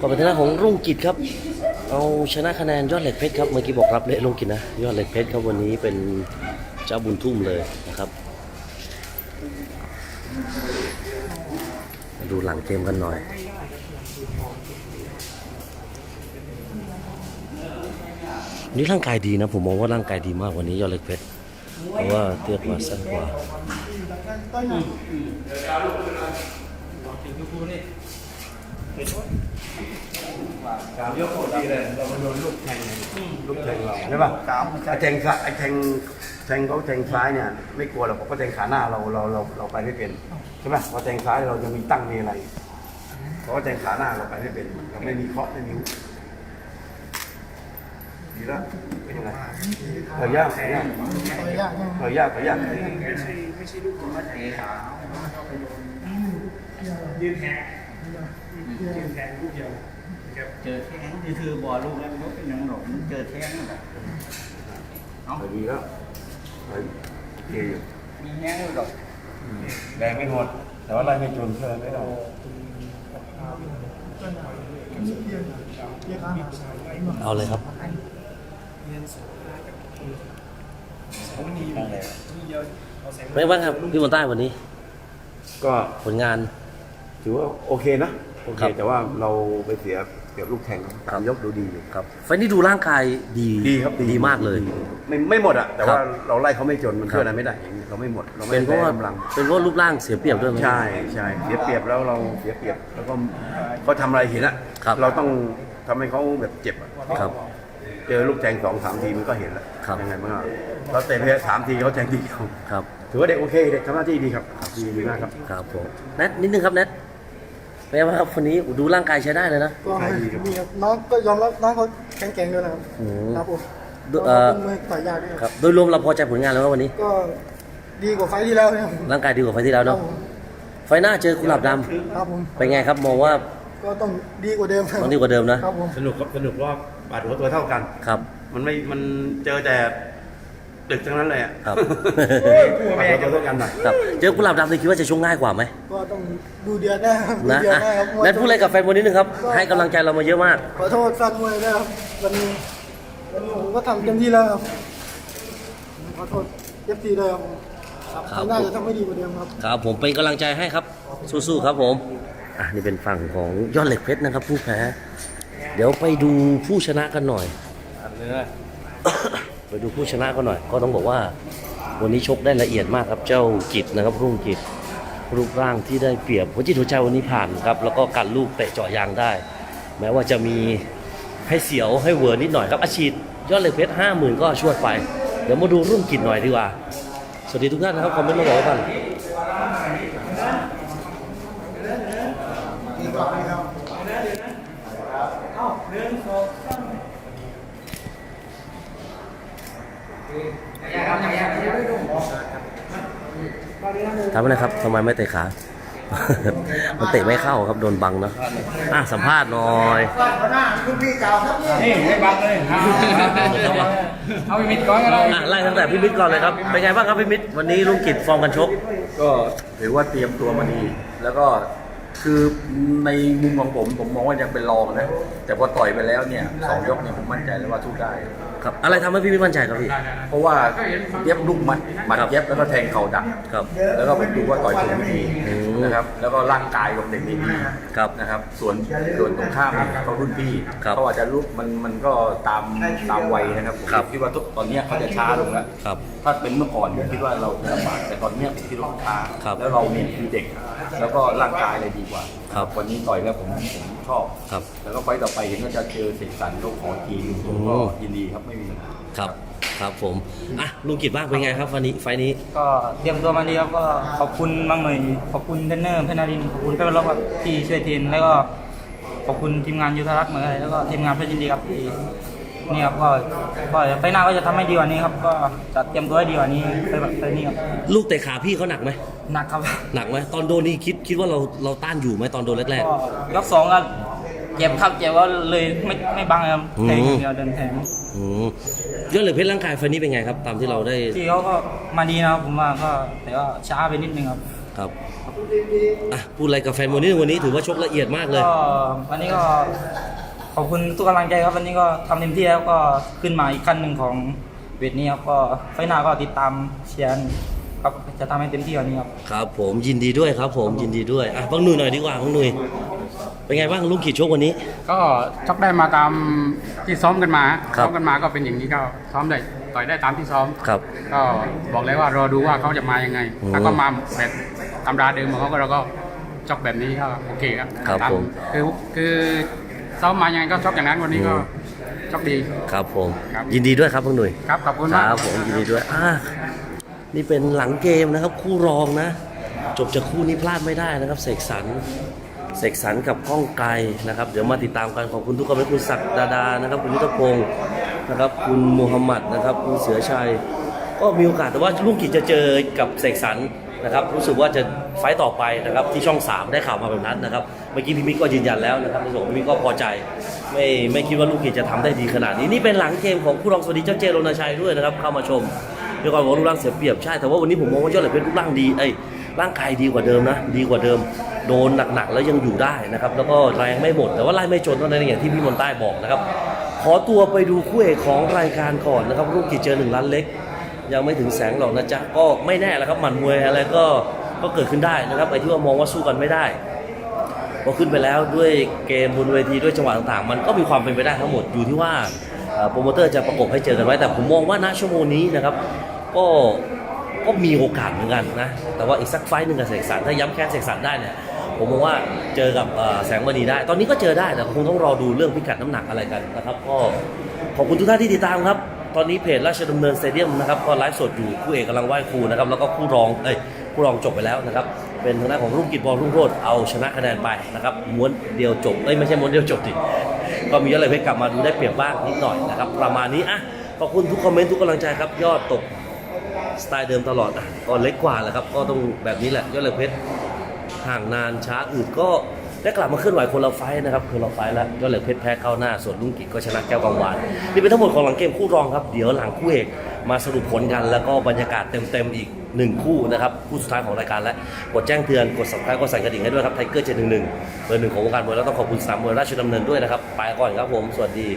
ก็เป็นทางด้านของรุ่งกิจครับ เอาชนะคะแนนยอดเหล็กเพชรครับ เมื่อกี้บอกรับเละรุ่งกิจนะ ยอดเหล็กเพชรครับวันนี้เป็นเจ้าบุญทุ่มเลยนะครับ ดูหลังเกมกันหน่อยนี่ร่างกายดีนะ ผมมองว่าร่างกายดีมากวันนี้ยอดเหล็กเพชรเพราะว่าเทียบมาสั้นกว่า สามยกโคตรดีเลยเรามาโดนลูกแทงลูกแทงเราใช่ป่ะไอ้แทงซ้ายไอ้แทงแทงเขาแทงซ้ายเนี่ย ไม่กลัวหรอกเพราะเขาแทงขาหน้าเราเราเราเราไปไม่เป็นใช่ป่ะพอแทงซ้ายเราจะมีตั้งมีอะไรเพราะว่าแทงขาหน้าเราไปไม่เป็นเราไม่มีเคาะไม่มีดีแล้วเป็นยังไงเฮ้ยยากเฮ้ยยากเฮ้ยยากเฮ้ยยากเจอแท้งนี่คือบอลลูกแล้วมันก็เป็นอยังหนกมันเจอแท้งนั่นแหละเฮ้ยดีแล้วเฮ้ยโอเคอยู่มีแห้งด้วยหรอกแรงไม่หมดแต่ว่าไล่ไม่จนเท่านั้นไม่ได้เอาเลยครับไม่บ้างครับพี่บนใต้วันนี้ ก็ผลงาน ถือว่าโอเคนะ โอเคครับแต่ว่าเราไปเสีย เสียลูกแข่งสามยกดูดีอยู่ครับ ไฟล์นี้ดูร่างกายดีดีครับดีมากเลย ไม่ไม่หมดอะแต่ว่าครับเราไล่เขาไม่จนมันครับเพื่ออะไรไม่ได้อย่างนี้เราไม่หมดเราไม่เป็นเพราะว่าได้กำลัง เป็นเพราะรูปร่างเสียเปรียบด้วยไหม ใช่ใช่เสียเปรียบแล้วเราเสียเปรียบแล้วก็เขาทำอะไรเห็นอะครับ เราต้องทำให้เขาแบบเจ็บอะครับ เจอลูกแทงสองสามทีมันก็เห็นแล้วครับ ยังไงบ้างอะเราเตะไปสามทีเขาแทงทีเดียวครับถือว่าเด็กโอเคเด็กทำหน้าที่ดีครับดีดีมากครับ ครับผมแนทนิดนึงครับแนท เป็นไงบ้างครับวันนี้ดูร่างกายใช้ได้เลยนะ ก็ขายดีครับมีครับน้องก็ยอมรับน้องเขาแข็งแกร่งด้วยนะครับอืม ครับผมดูน้องเอ่อเขาเป็นมือต่อยยากด้วยคครับรับโดยรวมเราพอใจผลงานแล้วไหมวันนี้ ก็ดีกว่าไฟล์ที่แล้วนะครับร่างกายดีกว่าไฟล์ที่แล้วครัเนาะบผมไฟล์หน้าเจอกุหลาบดครับผมำเป็นไงครับมองว่าก็ต้องดีกว่าเดิมครับต้องดีกว่าเดิมนะครับผมสนุกครับสนุกว่าบาดหัวตัวเท่ากัน ครับ มันไม่มันเจอแต่ ตึกทั้งนั้นเลยอะครับบาดหัวตัวเท่ากันหน่อยครับเจอกุหลาบดำนี่คิดว่าจะชกง่ายกว่าไหมก็ต้องดูเดือดนะครับดูนะเดือดอะนะครับแนทพูดอะไรกับแฟนบอลนิดนึงครับให้กำลังใจเรามาเยอะมาก ขอโทษแฟนมวยด้วยครับวันนี้วันนี้ผมก็ทำเต็มที่แล้วครับขอโทษเอฟซีด้วยครับครับครับ น่าจะทำให้ดีกว่าเดิมครับ ครับผมเป็นกำลังใจให้ครับ สู้ๆครับผม อะนี่เป็นฝั่งของยอดเหล็กเพชรนะครับ ผู้แพ้ เดี๋ยวไปดูผู้ชนะกันหน่อย ไปดูผู้ชนะกันหน่อย ก็ต้องบอกว่า วันนี้ชกได้ละเอียดมากครับเจ้ากิจนะครับรุ่งกิจรูปร่างที่ได้เปรียบหัวจิตหัวใจวันนี้ผ่านครับแล้วก็กัดลูกเตะเจาะยางได้ แม้ว่าจะมีให้เสียวให้เวอร์นิดหน่อยครับอาชีพยอดเหล็กเพชรห้าหมื่นก็ช่วยไป เดี๋ยวมาดูรุ่งกิจหน่อยดีกว่า สวัสดีทุกท่านนะครับคอมเมนต์มาบอกกัน ทำอะไรครับทำไมไม่เตะขา มันเตะไม่เข้าครับโดนบังเนาะอะสัมภาษณ์หน่อยนี่ไม่บังเลยเอาไปมิดก้อนก็ได้อะไล่ตั้งแต่พี่มิตรก่อนเลยครับ เป็นไงบ้างครับพี่มิตรวันนี้ลุงกิจฟอร์มกันชก ก็ถือว่าเตรียมตัวมาดี แล้วก็ คือในมุมของผมผมมองว่ายังเป็นรองนะ แต่พอต่อยไปแล้วเนี่ยสองยกเนี่ยผมมั่นใจเลยว่าสู้ได้ ครับ อะไรทำให้พี่มิตรมั่นใจครับพี่ เพราะว่าเย็บลูกหมัดหมัดครับเย็บแล้วก็แทงเข่าดัก ครับ แล้วก็ผมดูว่าต่อยถูกวิธีอืมนะครับแล้วก็ร่างกายของเด็กนี่ดีครับนะครับ ส่วนส่วนตรงข้ามเนี่ยเขารุ่นพี่ครับเขาอาจจะลุกมันมันก็ตามตามวัยนะครับผมครับ คิดว่าทุกตอนเนี้ยเขาจะช้าลงแล้ว ครับ ถ้าเป็นเมื่อก่อนผมคิดว่าเราจะลำบากแต่ตอนเนี้ยผมคิดว่าช้าครับ แล้วเรามีคือเด็ก แล้วก็ร่างกายอะไรดีกว่า ครับวันนี้ต่อยแล้วผมผมชอบ ครับ แล้วก็ไฟต์ต่อไปเห็นว่าจะเจอเสกสรรก็ขอทีมผมก็ยินดีครับไม่มีปัญหา ครับ ครับผม อะลุงกิจบ้างเป็นไงครับวันนี้ไฟล์นี้ ก็เตรียมตัวมาดีครับก็ขอบคุณบางหน่อยขอบคุณเทรนเนอร์เพชรนารินทร์ขอบคุณเพื่อนร่วมครับที่ช่วยทีมแล้วก็ขอบคุณทีมงานยุทธรักษ์เหมือนกันแล้วก็ทีมงานเพชรยินดีครับที่นี่ครับก็ก็ไปหน้าก็จะทำให้ดีกว่านี้ครับ ก็จะเตรียมตัวให้ดีกว่านี้ไปไปนี่ครับ ลูกเตะขาพี่เขาหนักไหม หนักครับหนักไหมตอนโดนนี่คิดคิดว่าเราเราต้านอยู่ไหมตอนโดนแรกก็ยกสองก็เจ็บครับเจ็บก็เลยไม่ไม่บังครับอืมแทงอย่างเดียวเดินแทงๆอืมยอดเหล็กเพชรร่างกายไฟล์นี้เป็นไงครับ ตามที่เราได้ที่เขาก็มาดีนะครับผมว่าก็แต่ว่าช้าไปนิดนึงครับครับอะพูดอะไรกับแฟนมวยนิดนึงวันนี้ถือว่าชกละเอียดมากเลยก็วันนี้ก็ขอบคุณทุกกำลังใจครับวันนี้ก็ทำเต็มที่แล้วก็ขึ้นมาอีกขั้นหนึ่งของเวทนี้ครับก็ไฟล์หน้าก็ติดตามเชียร์ ครับจะทำให้เต็มที่วันนี้ครับ ครับผมยินดีด้วยครับผมยินดีด้วยอะบังหนุ่ยหน่อยดีกว่าบังหนุ่ยเป็นไงบ้างลุงขีดชกวันนี้ ก็ชกได้มาตามที่ซ้อมกันมาครับ ซ้อมกันมาก็เป็นอย่างนี้ก็ซ้อมได้ต่อยได้ตามที่ซ้อม ครับ ก็บอกเลยว่ารอดูว่าเขาจะมายังไง อืมถ้าก็มาแบบตำราเดิมของเขาก็เราก็ชกแบบนี้ก็โอเคครับครับตาผมคือคือซ้อมมายังไงก็ชกอย่างนั้นวันนี้ก็อืมชกดี ครับผม ครับ ยินดีด้วยครับบังหนุ่ย ครับขอบคุณคมากรับผมยินดีด้วยอ่า นี่เป็นหลังเกมนะครับ คู่รองนะ จบจากคู่นี้พลาดไม่ได้นะครับ เสกสรรเสกสรรกับก้องไกลนะครับ เดี๋ยวมาติดตามกันขอบคุณทุกคนคุณศักดิ์ดาดานะครับ คุณยุทธพงศ์นะครับ คุณมูฮัมหมัดนะครับคุณเสือชัย ก็มีโอกาสแต่ว่าลุงกิจจะเจอกับเสกสรรนะครับรู้สึกว่าจะไฟต์ต่อไปนะครับที่ช่อง 3 ได้ข่าวมาแบบนั้นนะครับเมื่อกี้พี่มิกก็ยืนยันแล้วนะครับในส่วนของพี่มิกก็พอใจไม่ไม่คิดว่าลูกกิจจะทำได้ดีขนาดนี้ นี่เป็นหลังเกมของคู่รองสวัสดีเจ้าเจโรนาชัยด้วยนะครับเข้ามาชม เดี๋ยวก่อบอกว่ารูปร่างเสียเปรียบใช่ แต่ว่าวันนี้ผมมองว่ายอดเหล็กเพชรรูปร่างดีเอ้ร่างกายดีกว่าเดิมนะ ดีกว่าเดิม โดนหนักๆแล้วยังอยู่ได้นะครับ แล้วก็แรงไม่หมด แต่ว่าไล่ไม่จนเท่านั้นเองอย่างที่พี่มนใต้บอกนะครับ ขอตัวไปดูคู่เอกของรายการก่อนนะครับลูกกิจเจอหนึ่งล้านเล็ก ยังไม่ถึงแสงหรอกนะจ๊ะ ก็ไม่แน่แหละครับหมัดมวยอะไรก็ก็เกิดขึ้นได้นะครับไอ้ที่ว่ามองว่าสู้กันไม่ได้พอขึ้นไปแล้วด้วยเกมบนเวทีด้วยจังหวะต่างๆ มันก็มีความเป็นไปได้ทั้งหมดอยู่ที่ว่าโปรโมเตอร์จะประกบให้เจอกันไว้แต่ผมมองว่าณชั่วโมงนี้นะครับ ก็ก็มีโอกาสเหมือนกันนะ แต่ว่าอีกสักไฟหนึ่งกับเสกสรรถ้าย้ำแค้นเสกสรรได้เนี่ยผมมองว่าเจอกับแสงมณีได้ ตอนนี้ก็เจอได้แต่คงต้องรอดูเรื่องพิกัดน้ำหนักอะไรกันนะครับ ก็ขอบคุณทุกท่านที่ติดตามครับ ตอนนี้เพจราชดำเนินสเตเดียมนะครับก็ไลฟ์สดอยู่คู่เอกกำลังไหว้ครูนะครับแล้วก็คู่รองเอ้ยคู่รองจบไปแล้วนะครับเป็นทางด้านของรุ่งกิจบอลรุ่งโรจน์เอาชนะคะแนนไปนะครับม้วนเดียวจบเอ้ยไม่ใช่ม้วนเดียวจบดิก็มีอดเลยเพชรกลับมาดูได้เปรียบบ้างนิดหน่อยนะครับประมาณนี้อะขอบคุณทุกคอมเมนต์ทุกกำลังใจครับยอดตก สไตล์เดิมตลอดอะก็เล็กกว่าแหละครับ ก็ต้องแบบนี้แหละยอดเหลยเพชรห่างนานช้าอืดก็ได้กลับมาเคลื่อนไหวคนละไฟนะครับคนละไฟแล้วก็เหลือเพชรแพ้เข้าหน้า ส่วนลุงกิจก็ชนะแก้วกังวานนี่เป็นทั้งหมดของหลังเกมคู่รองครับเดี๋ยวหลังคู่เอกมาสรุปผลกัน แล้วก็บรรยากาศเต็มๆอีกหนึ่งคู่นะครับคู่สุดท้ายของรายการแล้วกดแจ้งเตือนกด subscribe กดสั่นกระดิ่งให้ด้วยครับไทเกอร์เจ็ดหนึ่งหนึ่งเบอร์หนึ่งของวงการมวยแล้วต้องขอบคุณสามมวยราชดำเนินด้วยนะครับไปก่อนครับผมสวัสดี